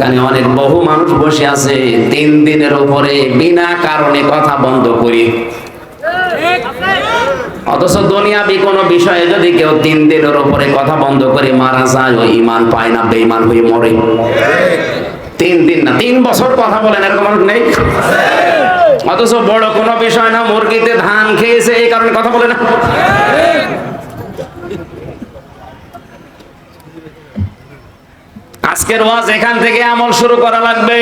এখানে অনেক বহু মানুষ বসে আছে। তিন দিনের উপরে বিনা কারণে কথা বন্ধ করি। অথচ দুনিয়াবি কোনো বিষয়ে যদি কেউ তিন দিনের উপরে কথা বন্ধ করে মারা যায় ওই ইমান পায় না, বেঈমান হয়ে মরে। তিন দিন না, তিন বছর কথা বলেন, এরকম নেই? অথচ বড় কোনো বিষয় না, মুরগিতে ধান খেয়েছে, এই কারণে কথা বলে না? আজকের ওয়াজ এখান থেকে আমল শুরু করা লাগবে।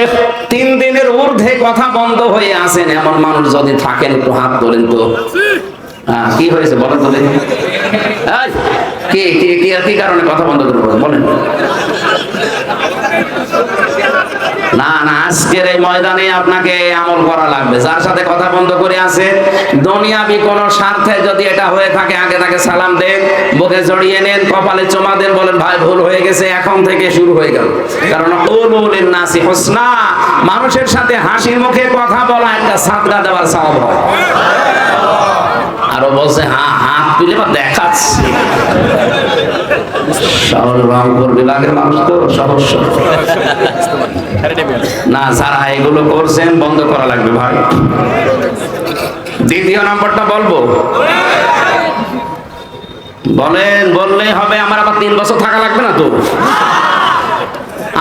তিন দিনের ঊর্ধ্বে কথা বন্ধ হয়ে আসেন এমন মানুষ যদি থাকেন, একটু হাত ধরেন তো। কি হয়েছে বলেন তো কি কি কি কারণে কথা বন্ধ করে বলেন? না না, আজকের এই ময়দানে আপনাকে আমল করা লাগবে। যার সাথে কথা বন্ধ করে আছে, দুনিয়াবি স্বার্থে যদি এটা হয়ে থাকে, আগে তাকে সালাম দেন, বুকে জড়িয়ে নেন, কপালে চমা দেন, বলেন, ভাই, ভুল হয়ে গেছে, এখন থেকে শুরু হয়ে গেল। কারণ উলুলিন নাসি হোসনা, মানুষের সাথে হাসি মুখে কথা বলা একটা সাদগা দেওয়ার সওয়াব হয়। আরও বলছে হ্যাঁ হাত তুলে বা দেখাচ্ছি। শহর রংপুর বিভাগের মানুষ তো সহজ সরল। না, যারা এগুলো করছেন, বন্ধ করা লাগবে ভাই। দ্বিতীয় নাম্বারটা বলব। বলেন, বললে হবে, আমার আবার তিন বছর থাকা লাগবে না তো।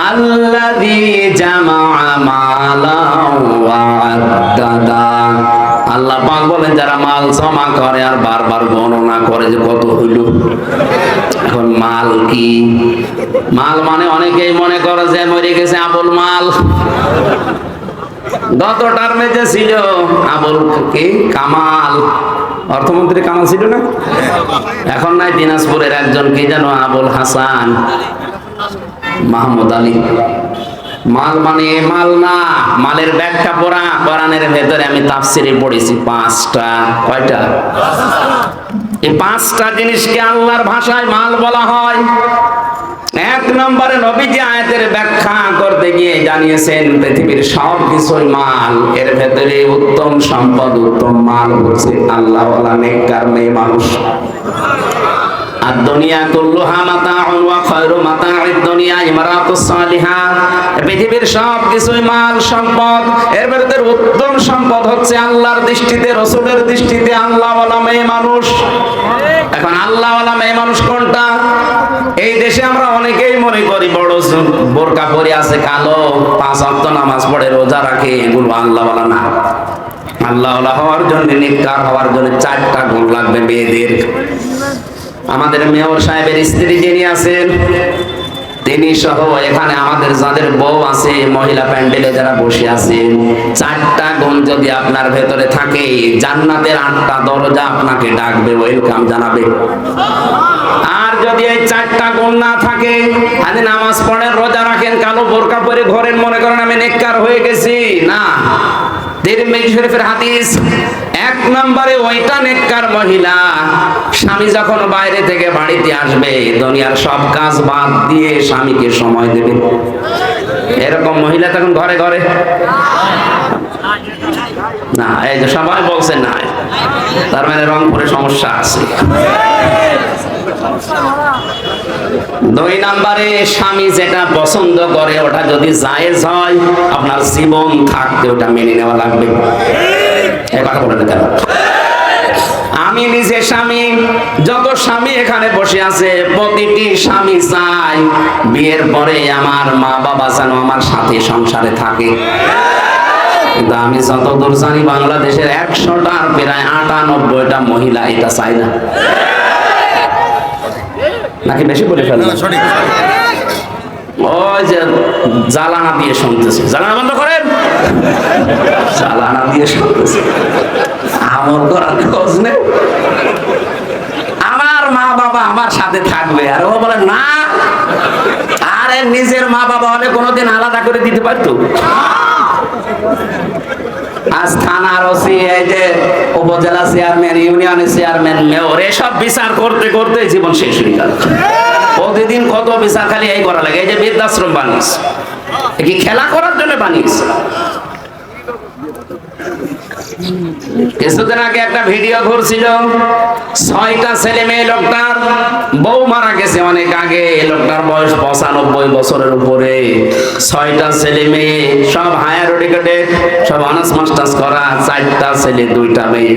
আল্লাযী জামাআ মালা ওয়া আদ্দাদা। আল্লাহ পাক বলেন, যারা মাল জমা করে আর বারবার গণনা করে যে কত হইল। এখন মাল কি? মাল মানে অনেকেই মনে করে যে মরে গেছে আবুল মাল। গত টার্মে যে ছিল আবুল কি? কামাল। অর্থমন্ত্রী কামাল ছিল না? এখন নাই, দিনাজপুরের একজন কি জানো আবুল হাসান, মাহমুদ আলী। মাল মানে মাল না, মালের ব্যাখ্যা পড়া কোরআনের ভেতরে আমি তাফসিরে পড়েছি পাঁচটা, কয়টা? এই পাঁচটা জিনিসকে আল্লাহর ভাষায় মাল বলা হয়। এক নম্বরে নবীজি আয়াতের ব্যাখ্যা করতে গিয়ে জানিয়েছেন, পৃথিবীর সব কিছুই মাল, এর ভেতরে উত্তম সম্পদ, উত্তম মাল হচ্ছে আল্লাহওয়ালা, নেককার, মেয়ে মানুষ। দুনিয়া কুল্লুহা মাতাউন ওয়া খায়রু পৃথিবীর সব কিছুই মাল উত্তম সম্পদ হচ্ছে আল্লাহর দৃষ্টিতে, রাসূলের দৃষ্টিতে আল্লাহওয়ালা মেয়ে মানুষ। এখন মেয়ে মানুষ কোনটা? এই দেশে আমরা অনেকেই মনে করি বড় বোরকা পরে আছে কালো, পাঁচ ওয়াক্ত নামাজ পড়ে, রোজা রাখে, এগুলো আল্লাহওয়ালা না। আল্লাহওয়ালা হওয়ার জন্য নিকার হওয়ার জন্য চারটা গুণ লাগবে মেয়েদের। আমাদের মেয়র সাহেবের স্ত্রী যিনি আছেন, তিনি সহ এখানে আমাদের যাদের বউ আছে, মহিলা প্যান্ডেলে যারা বসে আছেন, চারটা গুণ যদি আপনার ভেতরে থাকে, জান্নাতের আটটা দরজা আপনাকে ডাকবে, ওয়েলকাম জানাবে। আর যদি এই চারটা গুণ না থাকে আজ নামাজ পড়েন, রোজা রাখেন, কালো বোরকা পরে ঘরের মনে করেন আমি নেককার হয়ে গেছি। না। তিরমিজি শরীফের এক নম্বরে মহিলা, স্বামী যখন বাইরে থেকে বাড়িতে আসবে, দুনিয়ার সব কাজ বাদ দিয়ে স্বামীকে সময় এরকম মহিলা তখন ঘরে ঘরে? না, এই যে সবাই বলছে না। তার মানে রংপুরে সমস্যা আছে। দুই নম্বরে স্বামী যেটা পছন্দ করে, ওটা যদি জায়েজ হয়, আপনার জীবন থাকতে ওটা মেনে নেওয়া লাগবে। আমি নিজে স্বামী, যত স্বামী এখানে বসে আছে, প্রতিটি স্বামী চাই বিয়ের পরে আমার মা বাবা যেন আমার সাথে সংসারে থাকে। কিন্তু আমি যতদূর জানি, বাংলাদেশের একশোটার প্রায় আটানব্বইটা মহিলা এটা চাই না। নাকি বেশি বলে ফেললাম? ওই যে জ্বালানা দিয়ে শুনতেছে। জ্বালানা বন্ধ করেন। জ্বালানা দিয়ে শুনতেছে। আমল করার খোঁজ নেই। আমার মা বাবা আমার সাথে থাকবে। আর ও বলে না আরে নিজের মা বাবা হলে কোনোদিন আলাদা করে দিতে পারতো? আজ থানার ওসি এই যে উপজেলা চেয়ারম্যান ইউনিয়নের চেয়ারম্যান, মেয়র, এসব বিচার করতে করতে জীবন শেষ হয়ে গেল। প্রতিদিন কত বিচার খালি এই করা লাগে, এই যে বৃদ্ধাশ্রম বানিয়েছে। কি খেলা করার জন্য বানিয়েছে? কিছুদিন আগে একটা ভিডিও ঘুরছিল ছয়টা ছেলে মেয়ে লোকটার, বউ মারা গেছে অনেক আগে, লোকটার বয়স পঁচানব্বই বছরের উপরে। ছয়টা ছেলে মেয়ে, সব হায়ার এডুকেটেড সব অনার্স মাস্টার্স করা, চারটা ছেলে, দুইটা মেয়ে।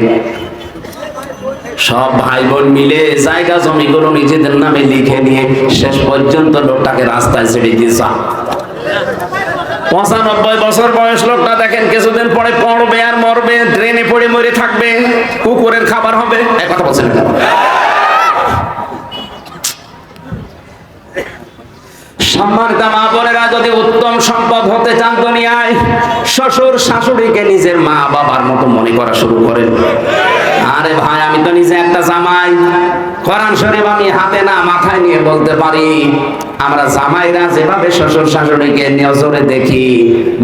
সব ভাই বোন মিলে জায়গা জমি জমিগুলো নিজেদের নামে লিখে নিয়ে শেষ পর্যন্ত লোকটাকে রাস্তায় ছেড়ে দিয়েছে পঁচানব্বই বছর বয়স লোকটা দেখেন, কিছুদিন পরে পড়বে আর মরবে ট্রেনে পড়ে মরে থাকবে, কুকুরের খাবার হবে। এক কথা বলছেন যদি উত্তম সম্পদ হতে চান দুনিয়ায়, শ্বশুর শাশুড়িকে নিজের মা বাবার মতো মনে করা শুরু করেন। আরে ভাই, আমি তো নিজে একটা জামাই। কোরআন শরীফ আমি হাতে না মাথায় নিয়ে বলতে পারি, আমরা জামাইরা যেভাবে শ্বশুর শাশুড়িকে নজরে দেখি,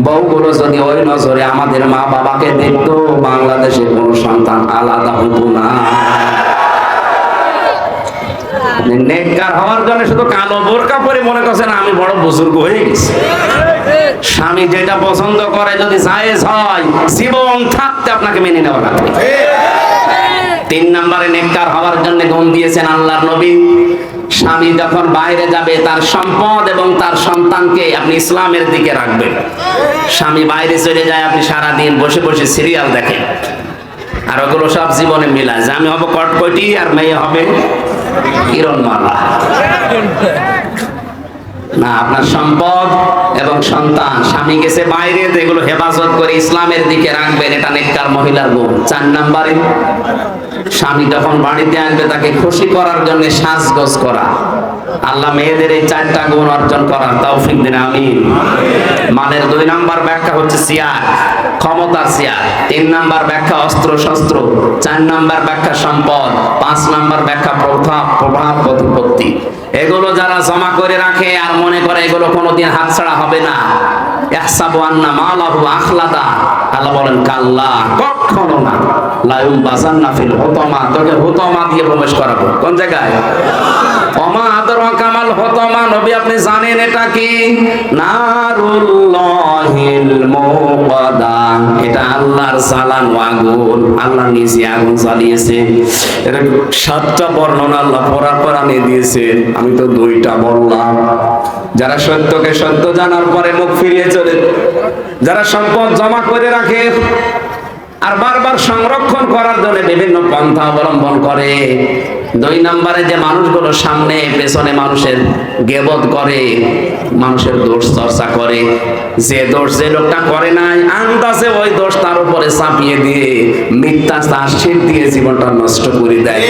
বউগুলো যদি ওই নজরে আমাদের মা বাবাকে দেখতো, বাংলাদেশে কোনো সন্তান আলাদা হতো না। স্বামী যেটা পছন্দ করে, যদি জায়েজ হয়, জীবন থাকতে আপনাকে মেনে নেওয়া লাগবে। তিন নম্বরে নেককার হওয়ার জন্য গুণ দিয়েছেন আল্লাহর নবী। স্বামী যখন বাইরে যাবে, তার সম্পদ এবং তার সন্তানকে আপনি ইসলামের দিকে রাখবেন। স্বামী বাইরে চলে যায়, আপনি সারা দিন বসে বসে সিরিয়াল দেখেন। আর ওগুলো সব জীবনে মিলায়। যে আমি হব কটকটি আর মেয়ে হবে কিরণমালা না, আপনার সম্পদ এবং সন্তান, স্বামী গেছে বাইরে, তো এগুলো হেফাজত করে ইসলামের দিকে রাখবেন। এটা নেককার মহিলার গুণ। চার নাম্বারে স্বামী যখন বাড়িতে আসবে, তাকে খুশি করার জন্য সাজগোজ করা। আল্লাহ মেয়েদের এই চারটা গুণ অর্জন করার তৌফিক দিন আমি মানের দুই নাম্বার ব্যাখ্যা হচ্ছে সিয়ার, ক্ষমতার সিয়ার। তিন নাম্বার ব্যাখ্যা অস্ত্র, শস্ত্র। চার নাম্বার ব্যাখ্যা সম্পদ। পাঁচ নাম্বার ব্যাখ্যা প্রভাব প্রভাব প্রতিপত্তি। এগুলো যারা জমা করে রাখে আর মনে করে এগুলো কোনোদিন হাতছাড়া হবে না। ইহসাবু আন্না মালাহু আখলাদা। আল্লাহ বলেন, কাল্লা, কখনো না। লায়ুম বাজান্না ফিল হুতামা। তোকে হুতামা দিয়ে প্রবেশ করাবো। কোন জায়গায়? ওমা আদর কামাল হতমা, নবী আপনি জানেন এটা কি? নারুল্লাহিল মুকাদা এটা আল্লাহর আগুন। আল্লাহ নিজে আগুন জ্বালিয়েছে। এটা সাতটা বর্ণনা আল্লাহ পড়ার পর আনিয়ে দিয়েছেন। আমি তো দুইটা বললাম। যারা সত্যকে সত্য জানার পরে মুখ ফিরিয়ে চলে, যারা সম্পদ জমা করে রাখে আর বারবার সংরক্ষণ করার জন্য বিভিন্ন পন্থা অবলম্বন করে। দুই নম্বরে যে মানুষগুলো সামনে, পেছনে মানুষের গেবত করে, মানুষের দোষ চর্চা করে। যে দোষ যে লোকটা করে নাই, আন্দাজে ওই দোষ তার উপরে চাপিয়ে দিয়ে মিথ্যা চাষির দিয়ে জীবনটা নষ্ট করে দেয়।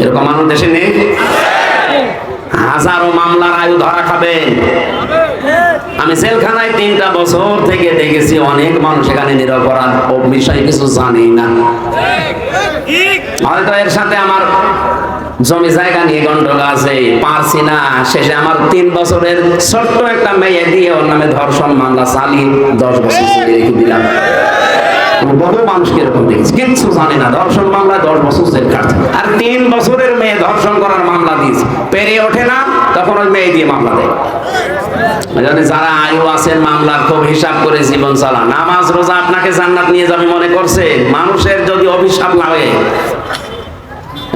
এরকম মানুষ দেশে নেই? হাজারো মামলার আয়ু ধরা খাবে। আমি জেলখানায় তিনটা বছর থেকে দেখেছি অনেক মানুষ এখানে নিরপরাধ। ও কিছু জানি না। হয়তো এর সাথে আমার জমি জায়গা নিয়ে গন্ডগোল আছে, পারছি না। শেষে আমার তিন বছরের ছোট্ট একটা মেয়ে দিয়ে ওর নামে ধর্ষণ মামলা চালিয়ে দশ বছর রেখে দিলাম। বহু মানুষকে এরকম দেখেছি। কিচ্ছু জানে না। ধর্ষণ দশ বছর জেল কাটছে। আর তিন বছরের মেয়ে ধর্ষণ করার মামলা দিয়েছে। পেরে ওঠে না, তখন ওই মেয়ে দিয়ে মামলা দেয়। যারা আয়ু আছেন মামলার খুব হিসাব করে জীবন চালান। নামাজ, রোজা আপনাকে জান্নাত নিয়ে যাবে মনে করছে। মানুষের যদি অভিশাপ লাগে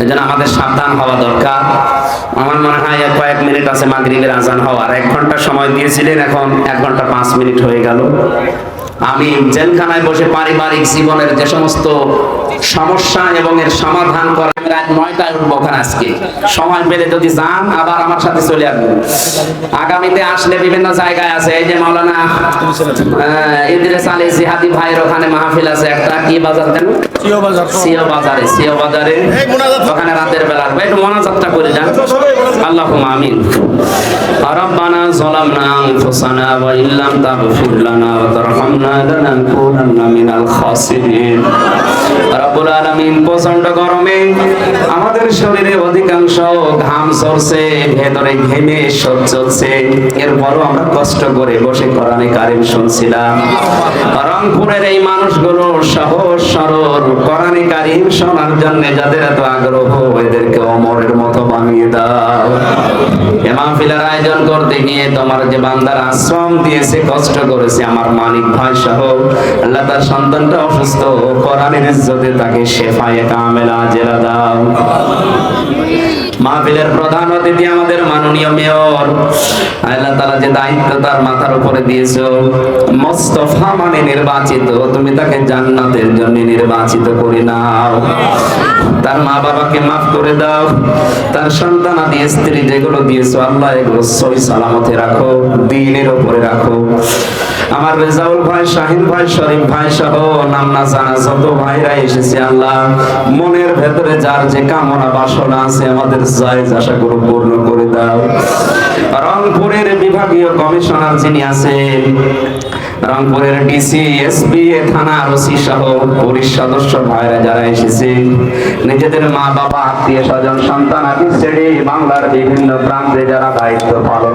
জন্য আমাদের সাবধান হওয়া দরকার। আমার মনে হয় কয়েক মিনিট আছে মাগরিবের আজান হওয়ার। এক ঘণ্টা সময় দিয়েছিলেন, এখন এক ঘণ্টা পাঁচ মিনিট হয়ে গেল। আমি জেলখানায় বসে পারিবারিক জীবনের যে সমস্ত সমস্যা এবং এর সমাধান করা আমি রাত নয়টায় উঠবো ওখানে আজকে সময় পেলে যদি যান আবার আমার সাথে চলে আসবেন আগামীতে আসলে বিভিন্ন জায়গায় আছে এই যে মাওলানা আহ, ইদ্রিস আলী জিহাদি ভাইয়ের ওখানে মাহফিল আছে একটা কি বাজার দেন সিও বাজারে সিও বাজারে ওখানে রাতের বেলা আসবে একটু মনাজাতটা করে যান আল্লাহ আমিন ربنا ظلمنا أنفسنا وإن لم تغفر لنا وترحمنا لنكونن من الخاسرين. রব্বুল আলামিন প্রচণ্ড গরমে আমাদের শরীরে অধিকাংশ ঘাম সরছে ভেতরে ঘেমে সহ্য হচ্ছে এরপরও আমরা কষ্ট করে বসে কোরআনে কারিম শুনছিলাম। রংপুরের এই মানুষগুলো সহজ সরল। কোরআনে কারিম শোনার জন্য যাদের এত আগ্রহ, এদেরকে অমরের মতো বানিয়ে দাও। এ মাহফিলের আয়োজন করতে গিয়ে তোমার যে বান্দার আশ্রম দিয়েছে, কষ্ট করেছে, আমার মানিক ভাই সহ আল্লাহ তার সন্তানটা অসুস্থ, কোরআনের ইজ্জতে তাকে শেফায়ে কামেলা জেলা দাও। মাহফিলের প্রধান অতিথি আমাদের মাননীয় মেয়র। আল্লাহ তাআলা যে দায়িত্ব তার মাথার উপরে দিয়েছ। মোস্তফা মানে নির্বাচিত। তুমি তাকে জান্নাতের জন্য নির্বাচিত করে নাও। তার মা বাবাকে মাফ করে দাও। তার সন্তান আদি স্ত্রী যেগুলো দিয়েছ, আল্লাহ এগুলো সহি সালামতে রাখো, দিনের উপরে রাখো। আমার রেজাউল ভাই, শাহিন ভাই, শরীফ ভাই সহ নাম না জানা যত ভাইরা এসেছে, আল্লাহ মনের ভেতরে যার যে কামনা বাসনা আছে আমাদের জায়েজ আশাগুলো পূর্ণ করে দাও। রংপুরের বিভাগীয় কমিশনার যিনি আছেন, রংপুরের ডিসি, এসপি, থানা ওসি সহ পুলিশ সদস্য ভাইরা যারা এসেছে, নিজেদের মা বাবা আত্মীয় স্বজন, সন্তান আদি ছেড়ে বাংলার বিভিন্ন প্রান্তে যারা দায়িত্ব পালন